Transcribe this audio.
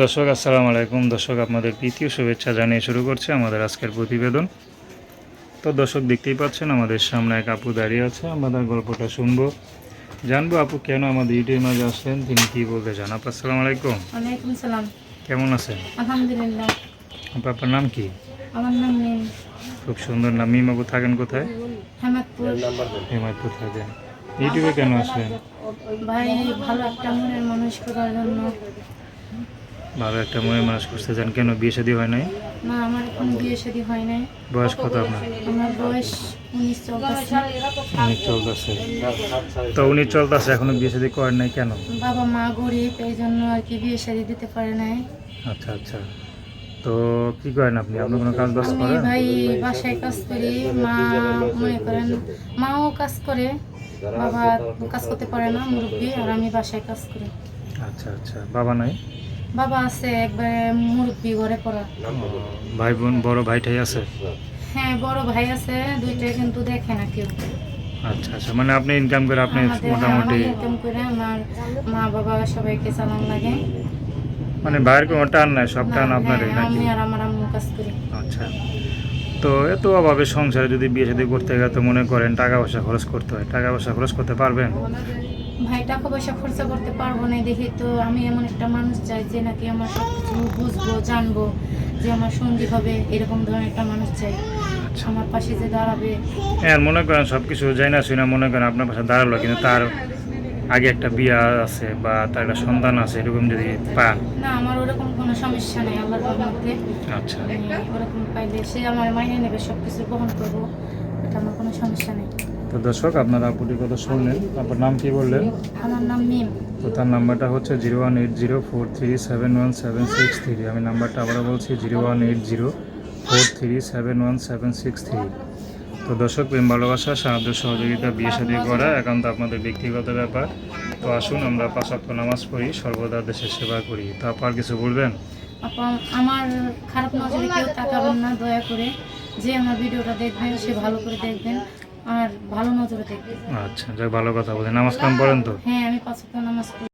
দর্শক আসসালামু আলাইকুম। দর্শক আপনাদের তৃতীয় শুভেচ্ছা জানিয়ে শুরু করছে আমাদের আজকের প্রতিবেদন। তো দর্শক দেখতেই পাচ্ছেন আমাদের সামনে এক আপু দাঁড়িয়ে আছে। আমাদের গল্পটা শুনব। জানব আপু কেন আমাদের ইউটিউবের মাঝে আসলেন তিনি কি বলতে চান? আপু আসসালামু আলাইকুম। ওয়ালাইকুম সালাম। কেমন আছেন? আলহামদুলিল্লাহ। আপু আপনার নাম কি? আমার নাম মিম। খুব সুন্দর নাম। মিম আপু থাকেন কোথায়? হেমাদপুর। হেমায়তপুর থাকেন। ইউটিউবে কেন আসলেন? ভাই ভালো একটা মনের মানুষ করার জন্য। ভালো একটা মনে মানুষ করতে চান কেন বিয়ে শাদী হয় নাই? না আমার এখন বিয়ে শাদী হয় নাই। বয়স কত আপনার? আমার বয়স উনিশ চলতেছে। উনি চলতেছে। তো উনি চলতেছে এখনও বিয়ে শাদী করেন নাই কেন? বাবা মা গরিব এই জন্য আর কি বিয়ে শাদী দিতে পারে নাই। আচ্ছা আচ্ছা। তো কি করেন আপনি? আপনি কোনো কাজ বাজ করেন? ভাই বাসায় কাজ করি। মা মনে করেন মাও কাজ করে। বাবা কাজ করতে পারে না মুরব্বী আর আমি বাসায় কাজ করি। আচ্ছা আচ্ছা। বাবা নাই? বাবা আছে একবারে মুরব্বী ঘরে পড়া। ভাই বোন বড় ভাইটাই আছে? হ্যাঁ বড় ভাই আছে দুইটা কিন্তু দেখে না কেউ। আচ্ছা আচ্ছা মানে আপনি ইনকাম করে আপনি মোটামুটি ইনকাম করে আমার মা বাবা সবাইকে চালান লাগে। মানে ভাইয়ের কোনো টান নাই সব টান না, আপনারই হ্যাঁ, নাকি? আমি আর আমার আম্মু কাজ করি। আচ্ছা। তো এত অভাবে সংসারে যদি বিয়ে শাদী করতে গেলে তো মনে করেন টাকা পয়সা খরচ করতে হয়। টাকা পয়সা খরচ করতে পারবেন? ভাই টাকা পয়সা খরচা করতে পারব না দেখি তো আমি এমন একটা মানুষ চাই যে নাকি আমার সব কিছু বুঝব জানব যে আমার সঙ্গী হবে এরকম ধরনের একটা মানুষ চাই। আচ্ছা। আমার পাশে যে দাঁড়াবে। হ্যাঁ মনে করেন সব কিছু যাই না শুনে মনে করেন আপনার পাশে দাঁড়াল কিন্তু তার আগে একটা বিয়া আছে বা তার একটা সন্তান আছে এরকম যদি পান। না আমার ওরকম কোনো সমস্যা নেই আল্লাহর মধ্যে আচ্ছা। ওরকম পাইলে সে আমার মাইনে নেবে সব কিছু বহন করব এটা আমার কোনো সমস্যা নেই। তো দর্শক আপনারা আপুটির কথা শুনলেন আপনার নাম কি বললেন? আমার নাম মিম। তো তার নাম্বারটা হচ্ছে zero one eight zero four three seven one seven six three. আমি নাম্বারটা আবারও বলছি zero one eight zero four three seven one seven six three. তো দর্শক প্রেম ভালোবাসা সাহায্য সহযোগিতা বিয়ে শাদী করা একান্ত আপনাদের ব্যক্তিগত ব্যাপার। তো আসুন আমরা পাঁচাত্ত নামাজ পড়ি সর্বদা দেশের সেবা করি। তো আপনার কিছু বলবেন? আমার খারাপ নজরে কেউ তাকাবেন না দয়া করে। যে আমার ভিডিওটা দেখবেন সে ভালো করে দেখবেন। আর ভালো নজরে দেখবে। আচ্ছা যাক ভালো কথা বলে নামাজ কাম পড়েন তো? হ্যাঁ আমি পাঁচ ওয়াক্ত নামাজ পড়ি।